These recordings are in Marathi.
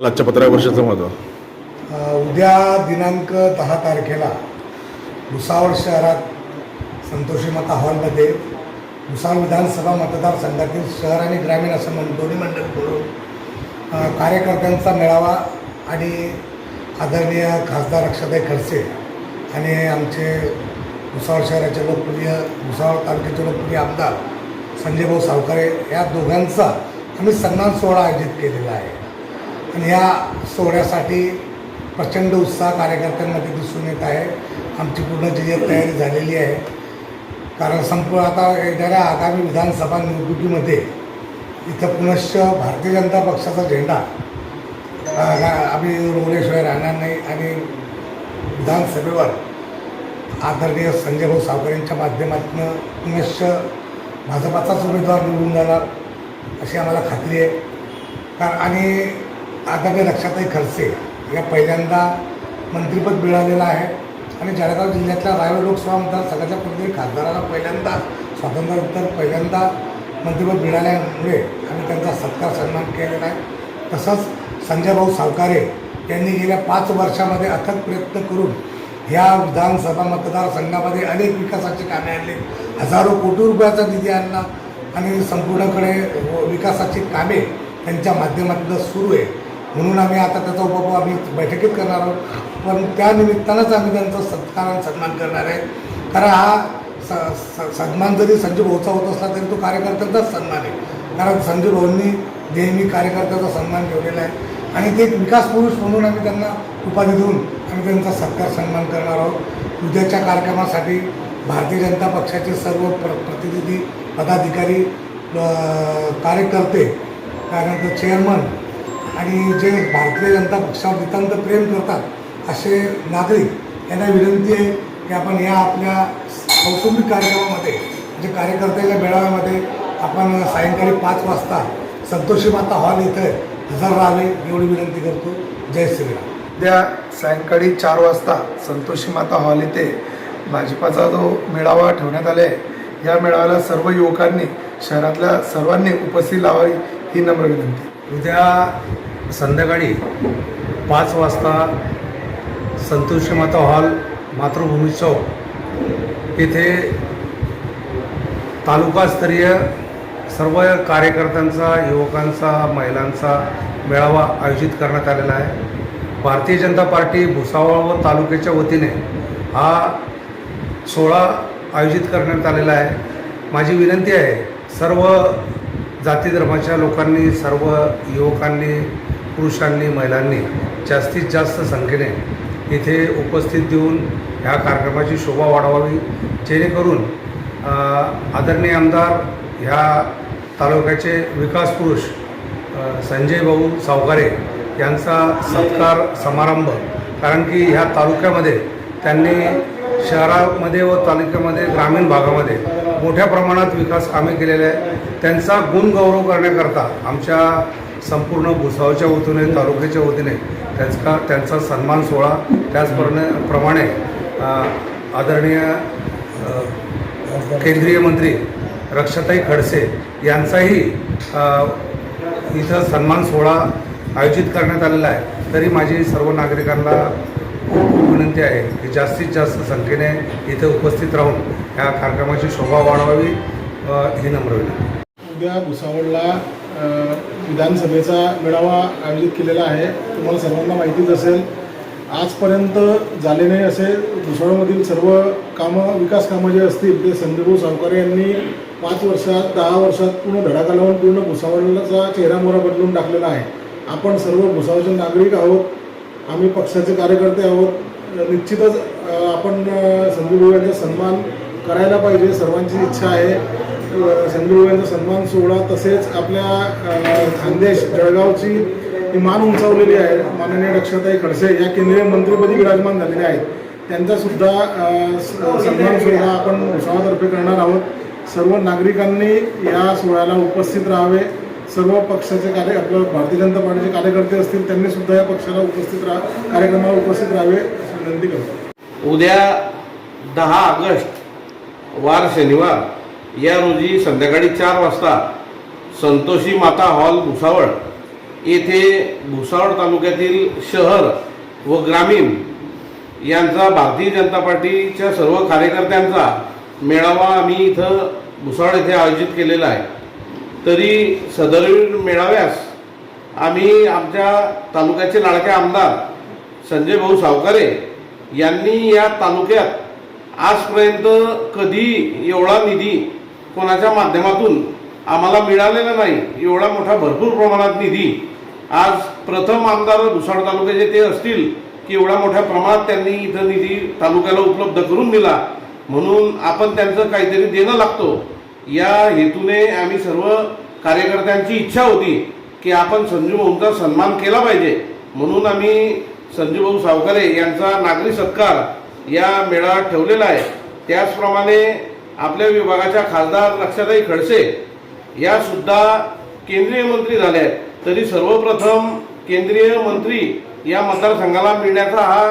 आजच्या पत्रकार वर्षाचं महत्त्व उद्या दिनांक दहा तारखेला भुसावळ शहरात संतोषी माता हॉलमध्ये भुसावळ विधानसभा मतदारसंघातील शहर आणि ग्रामीण असं म्हण दोन्ही मंडळ करून कार्यकर्त्यांचा मेळावा आणि आदरणीय खासदार अक्षताई खडसे आणि आमचे भुसावळ शहराचे लोकप्रिय भुसावळ तालुक्याचे लोकप्रिय आमदार संजय भाऊ सावकारे या दोघांचा आम्ही सन्मान सोहळा आयोजित केलेला आहे. आणि या सोहळ्यासाठी प्रचंड उत्साह कार्यकर्त्यांमध्ये दिसून येत आहे. आमची पूर्ण जिल्ह्यात तयारी झालेली आहे. कारण संपूर्ण आता येणाऱ्या आगामी विधानसभा निवडणुकीमध्ये इथं पुनश्च भारतीय जनता पक्षाचा झेंडा आम्ही रोवल्याशिवाय राहणार नाही आणि विधानसभेवर आदरणीय संजय भाऊ सावकर यांच्या माध्यमातून पुनश्च भाजपाचाच उमेदवार निवडून जाणार अशी आम्हाला खात्री आहे. कारण आणि आता आदरणीय लक्षातही खडसे या पहिल्यांदा मंत्रिपद मिळालेलं आहे. आणि जळगाव जिल्ह्यातल्या रायगड लोकसभा मतदारसंघाच्या प्रत्येक खासदाराला पहिल्यांदा स्वातंत्र्यानंतर पहिल्यांदा मंत्रिपद मिळाल्यामुळे आम्ही त्यांचा सत्कार सन्मान केलेला आहे. तसंच संजय भाऊ सावकारे यांनी गेल्या पाच वर्षामध्ये अथक प्रयत्न करून ह्या विधानसभा मतदारसंघामध्ये अनेक विकासाची कामे आणली. हजारो कोटी रुपयाचा निधी आणला. आणि संपूर्णकडे व- विकासाची कामे त्यांच्या माध्यमातून सुरू आहे. म्हणून आम्ही आता त्याचा उपभोग आम्ही बैठकीत करणार आहोत. पण त्या निमित्तानंच आम्ही त्यांचा सत्कार आणि सन्मान करणार आहे. कारण हा स स- सन्मान जरी संजय भाऊचा होत असला तरी तो कार्यकर्त्यांचाच सन्मान आहे. कारण संजय भाऊंनी नेहमी कार्यकर्त्याचा सन्मान ठेवलेला आहे. आणि ते एक विकास पुरुष म्हणून आम्ही त्यांना उपाधी देऊन आम्ही त्यांचा सत्कार सन्मान करणार आहोत. उद्याच्या कार्यक्रमासाठी भारतीय जनता पक्षाचे सर्व प्र प्रतिनिधी पदाधिकारी कार्यकर्ते त्यानंतर चेअरमन आणि जे भारतीय जनता पक्षावर नितांत प्रेम करतात असे नागरिक यांना विनंती आहे की आपण या आपल्या कौटुंबिक कार्यक्रमामध्ये म्हणजे कार्यकर्त्याच्या मेळाव्यामध्ये आपण सायंकाळी पाच वाजता संतोषी माता हॉल इथे हजर राहावे एवढी विनंती करतो. जय श्रीराम. उद्या सायंकाळी चार वाजता संतोषी माता हॉल येथे भाजपाचा जो मेळावा ठेवण्यात आला आहे या मेळाव्याला सर्व युवकांनी शहरातल्या सर्वांनी उपस्थित लावावी ही नम्र विनंती. उद्या संध्याकाळी पाच वाजता संतोषी माता हॉल मातृभूमी चौक. येथे तालुकास्तरीय सर्व कार्यकर्त्यांचा युवकांचा महिलांचा मेळावा आयोजित करण्यात आलेला आहे. भारतीय जनता पार्टी भुसावळ व तालुक्याच्या वतीने हा सोहळा आयोजित करण्यात आलेला आहे. माझी विनंती आहे सर्व जाती धर्माच्या लोकांनी सर्व युवकांनी पुरुषांनी महिलांनी जास्तीत जास्त संख्येने इथे उपस्थित देऊन ह्या कार्यक्रमाची शोभा वाढवावी जेणेकरून आदरणीय आमदार ह्या तालुक्याचे विकास पुरुष संजय भाऊ सावकारे यांचा सत्कार समारंभ कारण की ह्या तालुक्यामध्ये त्यांनी शहरामध्ये व तालुक्यामध्ये ग्रामीण भागामध्ये मोठ्या प्रमाणात विकास कामे केलेले आहे त्यांचा गुणगौरव करण्याकरता आमच्या संपूर्ण भुसावळच्या वतीने तालुक्याच्या वतीने त्यांचा त्यांचा सन्मान सोहळा त्याचप्रमाणे प्रमाणे आदरणीय केंद्रीय मंत्री रक्षाताई खडसे यांचाही इथं सन्मान सोहळा आयोजित करण्यात आलेला आहे. तरी माझी सर्व नागरिकांना खूप खूप विनंती आहे की जास्तीत जास्त संख्येने इथे उपस्थित राहून या कार्यक्रमाची शोभा वाढवावी. ही नम्र विनंती. उद्या भुसावळला विधानसभेचा मेळावा आयोजित केलेला आहे. तुम्हाला सर्वांना माहितीच असेल आजपर्यंत झाले नाही असे दुसऱ्यामधील सर्व कामं विकास कामं जे असतील ते संजयभाऊ सावकारे यांनी पाच वर्षात दहा वर्षात पूर्ण धडाका लावून पूर्ण भुसावळचा चेहरा मोहरा बदलून टाकलेला आहे. आपण सर्व भुसावळचे नागरिक आहोत आम्ही पक्षाचे कार्यकर्ते आहोत. निश्चितच आपण अ, यांचा सन्मान करायला पाहिजे सर्वांची इच्छा आहे. अ, सन्मान सोहळा तसेच आपल्या खान्देश खानदेश जळगावची ही मान उंचावलेली आहे. माननीय दक्षताई खडसे या केंद्रीय मंत्रीपदी विराजमान झालेले आहेत. त्यांचासुद्धा सन्मान सोहळा आपण उत्सवातर्फे करणार आहोत. सर्व नागरिकांनी या सोहळ्याला उपस्थित राहावे. सर्व पक्षाचे कार्य आपलं भारतीय जनता पार्टीचे कार्यकर्ते असतील त्यांनी सुद्धा या पक्षाला उपस्थित राहा कार्यक्रमाला उपस्थित राहावे. विनंती करतो. उद्या दहा ऑगस्ट वार शनिवार. या रोजी संध्याकाळी चार वाजता संतोषी माता हॉल भुसावळ येथे भुसावळ तालुक्यातील शहर व ग्रामीण यांचा भारतीय जनता पार्टीच्या सर्व कार्यकर्त्यांचा मेळावा आम्ही इथं भुसावळ येथे आयोजित केलेला आहे. तरी सदरवीर मेळाव्यास आम्ही आमच्या तालुक्याचे लाडके आमदार संजय भाऊ सावकारे यांनी या तालुक्यात आजपर्यंत कधी एवढा निधी कोणाच्या माध्यमातून आम्हाला मिळालेला नाही एवढा मोठा भरपूर प्रमाणात निधी. आज प्रथम आमदार भुसाळ तालुक्याचे ते असतील की एवढ्या मोठ्या प्रमाणात त्यांनी इथं निधी तालुक्याला उपलब्ध करून दिला. म्हणून आपण त्यांचं काहीतरी देणं लागतो. या हेतूने आम्ही सर्व कार्यकर्त्यांची इच्छा होती की आपण संजू भाऊंचा सन्मान केला पाहिजे. म्हणून आम्ही संजूभाऊ सावकारे यांचा नागरी सत्कार या मेळाव्यात ठेवलेला आहे. त्याचप्रमाणे आपल्या विभागाच्या खासदार लक्षाताई खडसे या सुद्धा केंद्रीय मंत्री झाल्या आहेत. तरी सर्वप्रथम केंद्रीय मंत्री या मतदारसंघाला मिळण्याचा हा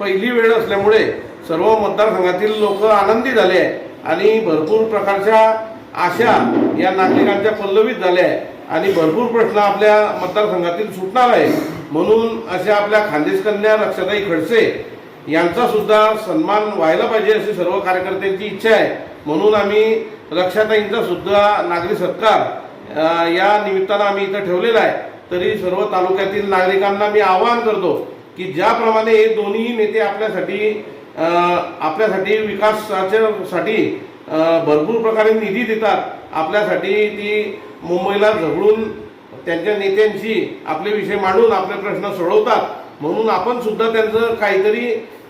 पहिली वेळ असल्यामुळे सर्व मतदारसंघातील लोक आनंदी झाले आहे आणि भरपूर प्रकारच्या आशा या नागरिकांच्या पल्लवीत झाल्या आहेत. आणि भरपूर प्रश्न आपल्या मतदारसंघातील सुटणार आहे म्हणून अशा आपल्या खानदेशकन्या कन्या खडसे यांचा सुद्धा सन्मान व्हायला पाहिजे अशी सर्व कार्यकर्त्यांची इच्छा आहे. म्हणून आम्ही रक्षाताईंचा सुद्धा नागरी सत्कार या निमित्तानं आम्ही इथं ठेवलेला आहे. तरी सर्व तालुक्यातील नागरिकांना मी आवाहन करतो की ज्याप्रमाणे हे दोन्ही नेते आपल्यासाठी आपल्यासाठी विकासाच्यासाठी भरपूर प्रकारे निधी देतात. आपल्यासाठी ती मुंबईला झगडून त्यांच्या नेत्यांशी आपले विषय मांडून आपले प्रश्न सोडवतात. म्हणून आपण सुद्धा त्यांचं काहीतरी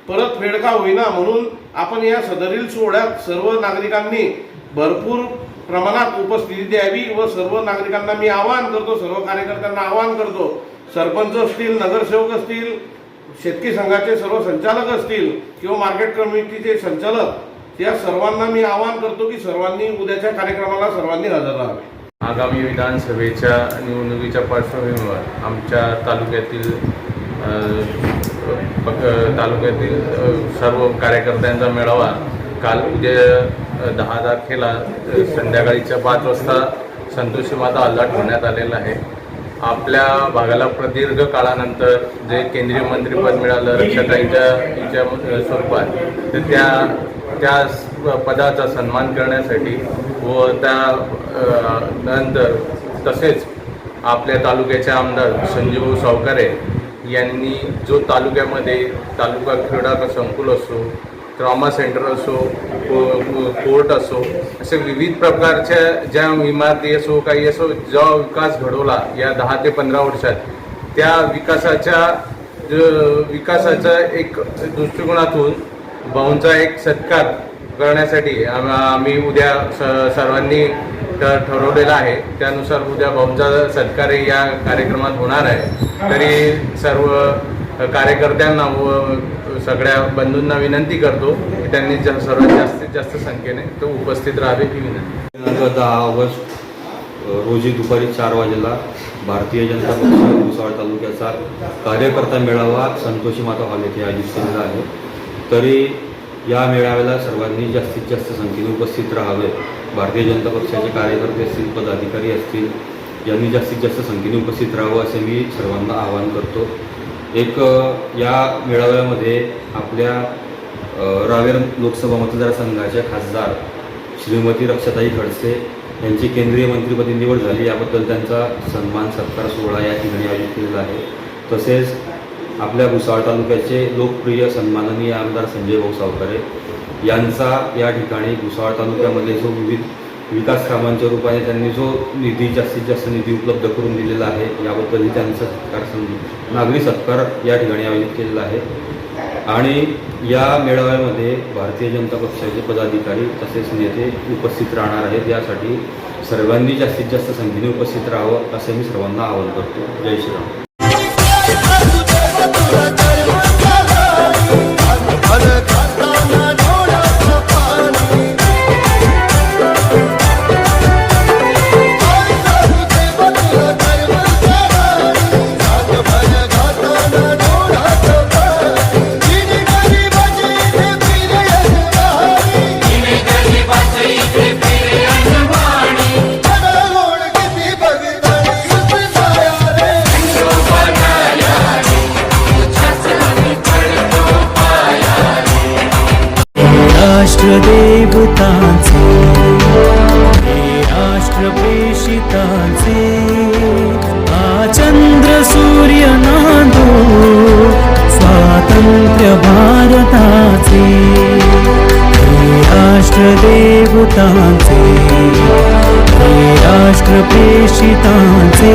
परत फेड का होईना म्हणून आपण या सदरील सोहळ्यात सर्व नागरिकांनी भरपूर प्रमाणात उपस्थिती द्यावी व सर्व नागरिकांना मी आवाहन करतो सर्व कार्यकर्त्यांना आवाहन करतो. सरपंच असतील नगरसेवक असतील शेतकी संघाचे सर्व संचालक असतील किंवा मार्केट कमिटीचे संचालक या सर्वांना मी आवाहन करतो की सर्वांनी उद्याच्या कार्यक्रमाला सर्वांनी हजर राहावे. आगामी विधानसभेच्या निवडणुकीच्या पार्श्वभूमीवर आमच्या तालुक्यातील पक तालुक्यातील सर्व कार्यकर्त्यांचा मेळावा काल उद्या दहा तारखेला संध्याकाळीच्या पाच वाजता संतोषी माता हल्ला ठेवण्यात आलेला आहे. आपल्या भागाला प्रदीर्घ काळानंतर जे केंद्रीय मंत्रिपद मिळालं रक्षाताईच्या हिच्या स्वरूपात तर त्या त्या पदाचा सन्मान करण्यासाठी व त्या नंतर तसेच आपल्या तालुक्याचे आमदार संजीव सावकारे यांनी जो तालुक्यामध्ये तालुका क्रीडा संकुल असो ट्रॉमा सेंटर असो को- कोर्ट असो असे विविध प्रकारच्या ज्या इमारती असो काही असो जो विकास घडवला या दहा ते पंधरा वर्षात त्या विकासाच्या ज- विकासाच्या एक दृष्टिकोनातून भाऊंचा एक सत्कार करण्यासाठी आम्ही उद्या स- सर्वांनी तर ठरवलेलं आहे. त्यानुसार उद्या बॉम्बचा सत्कार या कार्यक्रमात होणार आहे. तरी सर्व कार्यकर्त्यांना व सगळ्या बंधूंना विनंती करतो की त्यांनी जा- सर्वात जास्तीत जास्त संख्येने तो उपस्थित राहावे ही विनंती. दिनांक दहा ऑगस्ट रोजी दुपारी चार वाजेला भारतीय जनता पक्ष भुसावळ तालुक्याचा कार्यकर्ता मेळावा संतोषी माता हॉल येथे आयोजित केलेला आहे. तरी या मेळाव्याला सर्वांनी जास्तीत जास्त संख्येने उपस्थित राहावे. भारतीय जनता पक्षाचे कार्यकर्ते असतील पदाधिकारी असतील यांनी जास्तीत जास्त संख्येने उपस्थित राहावं असे मी सर्वांना आवाहन करतो. एक या मेळाव्यामध्ये आपल्या रावेर लोकसभा मतदारसंघाच्या खासदार श्रीमती रक्षाताई खडसे यांची केंद्रीय मंत्रिपदी निवड झाली. याबद्दल त्यांचा सन्मान सत्कार सोहळा या ठिकाणी आयोजित केलेला आहे. तसेच आपल्या भुसावळ तालुक्याचे लोकप्रिय सन्माननीय आमदार संजय भाऊ सावकारे यांचा या ठिकाणी भुसावळ तालुक्यामध्ये जो विविध विकास कामांच्या रूपाने त्यांनी जो निधी जास्तीत जास्त निधी उपलब्ध करून दिलेला आहे याबद्दलही त्यांचा सत्कार नागरी सत्कार या ठिकाणी आयोजित केलेला आहे. आणि या मेळाव्यामध्ये भारतीय जनता पक्षाचे पदाधिकारी तसेच नेते उपस्थित राहणार आहेत. यासाठी सर्वांनी जास्तीत जास्त संख्येने उपस्थित राहावं असे मी सर्वांना आवाहन करतो. जय श्रीराम. Explota राष्ट्रदेवतांचे राष्ट्रपेषितांचे चंद्र सूर्य नादो स्वातंत्र्य भारताचे राष्ट्रदेवतांचे राष्ट्रपेषितांचे